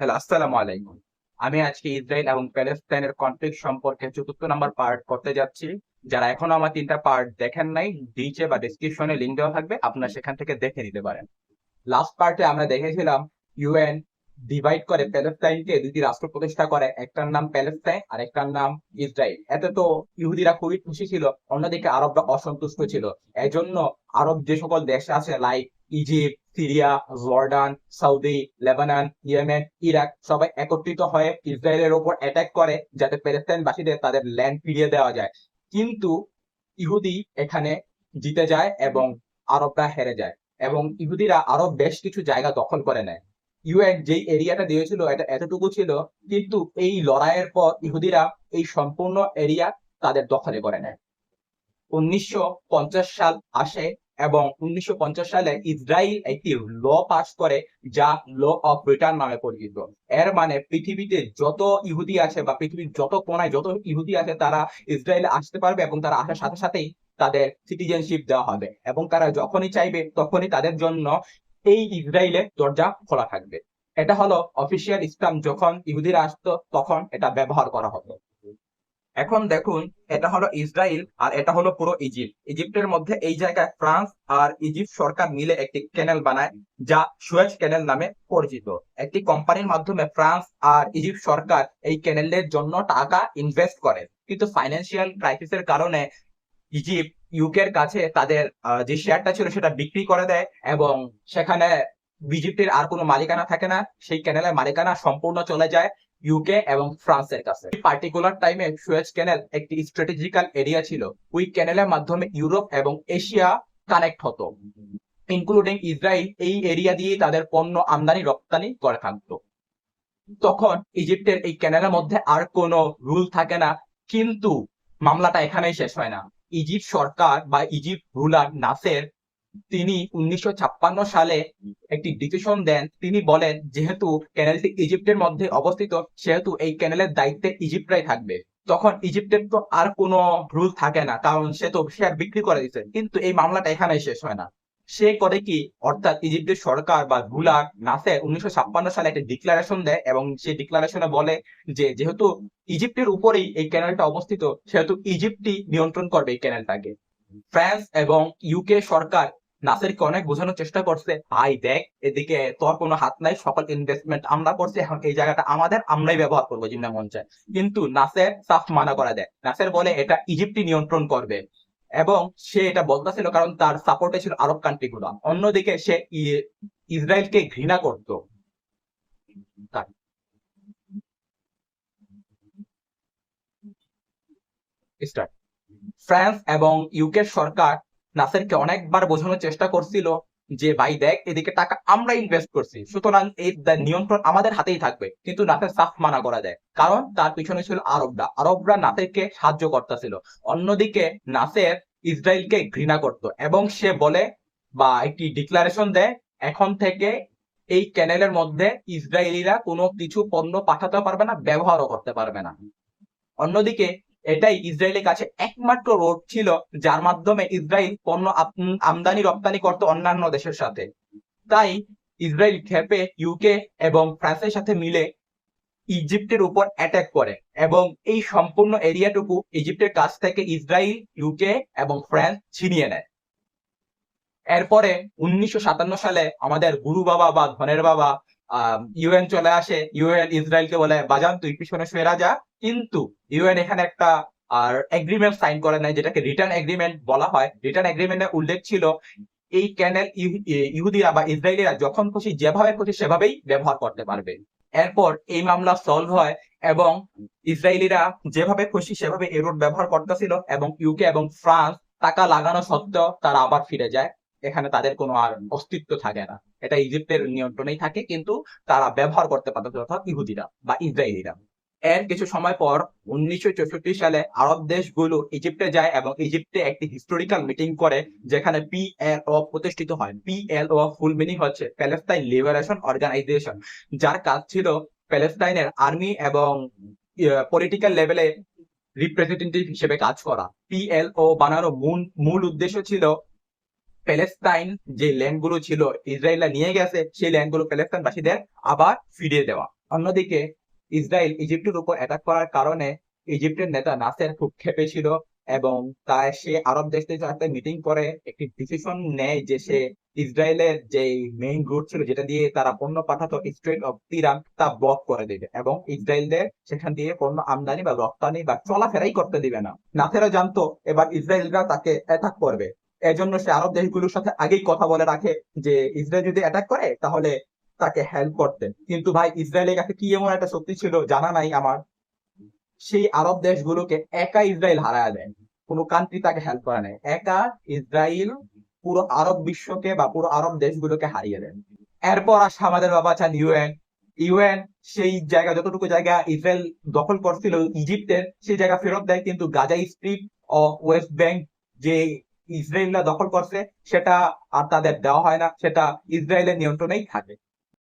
Hello আলাইকুম। আমি আজকে ইসরায়েল এবং প্যালেস্তাইনের কনফ্লিক্ট সম্পর্কে চতুর্থ নাম্বার পার্ট করতে যাচ্ছি। যারা এখনও আমার তিনটা পার্ট দেখেন নাই, নিচে বা ডিসক্রিপশনে লিঙ্ক দেওয়া থাকবে, আপনারা সেখান থেকে দেখে নিতে পারেন। লাস্ট পার্টে আমরা দেখেছিলাম ইউএন ডিভাইড করে প্যালেস্তাইনকে দুটি রাষ্ট্র প্রতিষ্ঠা করে, একটার নাম প্যালেস্তাইন আর একটার নাম ইসরায়েল। এতে তো ইহুদিরা খুবই খুশি ছিল, অন্যদিকে আরবরা অসন্তুষ্ট ছিল। এজন্য আরব যে সকল দেশ আছে like Egypt Syria, Jordan, Saudi, Lebanon, Yemen, Iraq সবাই একত্রিত হয়ে ইসরায়েলের ওপর অ্যাটাক করে যাতে প্যালেস্তাইনবাসীদের তাদের ল্যান্ড ফিরিয়ে দেওয়া যায়। কিন্তু ইহুদি এখানে জিতে যায় এবং আরবরা হেরে যায় এবং ইহুদিরা আরও বেশ কিছু জায়গা দখল করে নেয়। ইউএন যেই এরিয়াটা দিয়েছিল, এটা এতটুকু ছিল, কিন্তু এই লড়াইয়ের পর ইহুদিরা এই সম্পূর্ণ এরিয়া তাদের দখলে করে নেয়। উনিশশো পঞ্চাশ সাল আসে এবং উনিশশো পঞ্চাশ সালে ইসরায়েল একটি ল পাস করে যা ল অফ রিটার্ন নামে পরিচিত। এর মানে পৃথিবীতে যত ইহুদি আছে বা পৃথিবীর যত কোনায় যত ইহুদি আছে, তারা ইসরায়েলে আসতে পারবে এবং তারা আসার সাথে সাথেই তাদের সিটিজেনশিপ দেওয়া হবে এবং তারা যখনই চাইবে তখনই তাদের জন্য এই ইসরায়েলে দরজা খোলা থাকবে। এটা হলো অফিসিয়াল ইসলাম। যখন ইহুদিরা আসতো, তখন এটা ব্যবহার করা হতো। এখন দেখুন, এটা হলো ইসরায়েল আর এটা হলো পুরো ইজিপ্ট। ইজিপ্টের মধ্যে এই জায়গায় ফ্রান্স আর ইজিপ্ট সরকার মিলে একটি ক্যানেল বানায়, যা সুয়েজ ক্যানেল নামে পরিচিত। একটি কোম্পানির মাধ্যমে ফ্রান্স আর ইজিপ্ট সরকার এই ক্যানেলের জন্য টাকা ইনভেস্ট করে। কিন্তু ফাইন্যান্সিয়াল ক্রাইসিসের কারণে ইজিপ্ট ইউকের কাছে তাদের যে শেয়ারটা ছিল সেটা বিক্রি করে দেয় এবং সেখানে ইজিপ্টের আর কোনো মালিকানা থাকে না। সেই ক্যানেলের মালিকানা সম্পূর্ণ চলে যায়। ইউকে এবং ফ্রান্সের কাছে। পার্টিকুলার টাইমে সুয়েজ ক্যানেল একটি স্ট্র্যাটেজিক্যাল এরিয়া ছিল। ওই ক্যানেলের মাধ্যমে ইউরোপ এবং এশিয়া কানেক্ট হতো ইনক্লুডিং ইসরায়েল এই এরিয়া দিয়ে তাদের পণ্য আমদানি, রপ্তানি করে থাকতো। তখন ইজিপ্টের এই ক্যানেলের মধ্যে আর কোনো রুল থাকে না, কিন্তু মামলাটা এখানেই শেষ হয় না। ইজিপ্ট সরকার বা ইজিপ্ট রুলার নাসের তিনি উনিশশো ছাপ্পান্ন সালে একটি ডিসিশন দেন। তিনি বলেন, যেহেতু ক্যানেলটি ইজিপ্টের মধ্যে অবস্থিত, সেহেতু এই ক্যানেলের দায়িত্বে ইজিপ্টরাই থাকবে। তখন ইজিপ্টের তো আর কোনো রুল থাকে না, কারণ সে তো শেয়ার বিক্রি করে দিচ্ছে কিন্তু এই মামলাটা এখানেই শেষ হয় না। সে করে কি, অর্থাৎ ইজিপ্টের সরকার বা রুলার নাসের উনিশশো ছাপ্পান্ন সালে একটা ডিক্লারেশন দেয় এবং সেই ডিক্লারেশনে বলে যে, যেহেতু ইজিপ্টের উপরেই এই ক্যানেলটা অবস্থিত, সেহেতু ইজিপ্টই নিয়ন্ত্রণ করবে এই ক্যানেলটাকে ফ্রান্স এবং ইউকে সরকার নাসেরকে অনেক বোঝানোর চেষ্টা করছে। ভাই, দেখ, এদিকে তোর কোনো হাত নাই সকল ইনভেস্টমেন্ট আমরা করছি, এখন এই জায়গাটা আমাদের, আমরাই ব্যবহার করব জিন্না মন চায় কিন্তু নাসের সাফ মানা করা দেয়। নাসের বলে, এটা ইজিপ্টই নিয়ন্ত্রণ করবে। এবং সে এটা বলতেছিল কারণ তার সাপোর্টে ছিল আরব কান্ট্রি গুলো। অন্যদিকে সে ইসরায়েলকে ঘৃণা করত। ফ্রান্স এবং ইউকের সরকার নাসেরকে অনেকবার বোঝানোর চেষ্টা করছিল যে, ভাই, দেখ, এদিকে টাকা আমরা ইনভেস্ট করছি। সুতরাং এই নিয়ন্ত্রণ আমাদের হাতেই থাকবে। কিন্তু নাসের সাফ মানা করা যায় কারণ তার পিছনে ছিল আরবরা। আরবরা নাসেরকে সাহায্য করতেছিল। অন্যদিকে নাসের ইসরায়েলকে ঘৃণা করত এবং সে বলে, বা একটি ডিক্লারেশন দেয়, এখন থেকে এই ক্যানেলের মধ্যে ইসরায়েলিরা কোনো কিছু পণ্য পাঠাতে পারবে না, ব্যবহারও করতে পারবে না। অন্যদিকে এটাই ইসরায়েলের কাছে একমাত্র রোড ছিল, যার মাধ্যমে ইসরায়েল পণ্য আমদানি, রপ্তানি করতো অন্যান্য দেশের সাথে। তাই ইসরায়েল ক্ষেপে ইউকে এবং ফ্রান্সের সাথে মিলে ইজিপ্টের উপর অ্যাটাক করে এবং এই সম্পূর্ণ এরিয়াটুকু ইজিপ্টের কাছ থেকে ইসরায়েল ইউকে এবং ফ্রান্স ছিনিয়ে নেয়। এরপরে উনিশশো সাতান্ন সালে আমাদের গুরু বাবা বা ধনের বাবা ইউএন চলে আসে ইউএন ইসরায়েলকে বলে, বাজান, তুই পিছনে সরে যা কিন্তু ইউএন এখানে একটা, আর এগ্রিমেন্ট সাইন করে নেয় যেটাকে রিটার্ন এগ্রিমেন্ট বলা হয়। রিটার্ন এগ্রিমেন্টের উল্লেখ ছিল, এই ক্যানেল ইহুদিরা বা ইসরায়েলিরা যখন খুশি, যেভাবে খুশি, সেভাবেই ব্যবহার করতে পারবে। এরপর এই মামলা সলভ হয় এবং ইসরায়েলিরা যেভাবে খুশি, সেভাবে এই রোড ব্যবহার করতেছিল এবং ইউকে এবং ফ্রান্স টাকা লাগানো সত্ত্বেও তারা আবার ফিরে যায়। এখানে তাদের কোনো আর অস্তিত্ব থাকে না। এটা ইজিপ্টের নিয়ন্ত্রণেই থাকে, কিন্তু তারা ব্যবহার করতে পারতো অর্থাৎ ইহুদিরা বা ইসরায়েলিরা। এর কিছু সময় পর উনিশশো চৌষট্টি সালে আরব দেশগুলো ইজিপ্টে যায় এবং ইজিপ্টে একটি হিস্টোরিক্যাল মিটিং করে, যেখানে পিএলও প্রতিষ্ঠিত হয়। পিএলও ফুল মিনিং হচ্ছে প্যালেস্তাইন লিবারেশন অর্গানাইজেশন যার কাজ ছিল প্যালেস্তাইনের আর্মি এবং পলিটিক্যাল লেভেলে রিপ্রেজেন্টেটিভ হিসেবে কাজ করা। পিএলও বানানোর মূল মূল উদ্দেশ্য ছিল প্যালেস্তাইন যে ল্যান্ডগুলো ছিল ইসরায়েলরা নিয়ে গেছে, সেই ল্যান্ডগুলো প্যালেস্তাইনবাসীদের আবার ফিরিয়ে দেওয়া। অন্যদিকে ইসরায়েল ইজিপ্টের উপর অ্যাটাক করার কারণে ইজিপ্টের নেতা নাসের খুব ক্ষেপে ছিল এবং তাই সে আরব দেশদের সাথে মিটিং করে, একটি ডিসিশন নেয় যে সে ইসরায়েলের যে মেইন রুট ছিল যেটা দিয়ে তারা পণ্য পাঠাতো স্ট্রেট অফ তিরান তা ব্লক করে দেবে এবং ইসরায়েলদের সেখান দিয়ে পণ্য আমদানি বা রপ্তানি বা চলাফেরাই করতে দিবে না। নাথেরা জানতো, এবার ইসরায়েলরা তাকে অ্যাটাক করবে। এজন্য সে আরব দেশগুলোর সাথে আগেই কথা বলে রাখে যে ইসরায়েল যদি অ্যাটাক করে, তাহলে তাকে হেল্প করতেন কিন্তু ভাই, ইসরায়েলের কাছে কি এমন একটা শক্তি ছিল জানা নাই আমার। সেই আরব দেশগুলোকে একা ইসরায়েল হারায় দেয়। কোনো কান্ট্রি তাকে হেল্প করে নাই। একা ইসরায়েল পুরো আরব বিশ্বকে বা পুরো আরব দেশগুলোকে হারিয়ে দেন এরপর আসে আমাদের বাবা চান ইউএন। ইউএন সেই জায়গা, যতটুকু জায়গা ইসরায়েল দখল করছিল ইজিপ্টের, সেই জায়গা ফেরত দেয়। কিন্তু গাজা স্ট্রিপ ও ওয়েস্ট ব্যাংক যে ইসরায়েলরা দখল করছে সেটা আর তাদের দেওয়া হয় না সেটা ইসরায়েলের নিয়ন্ত্রণেই থাকে।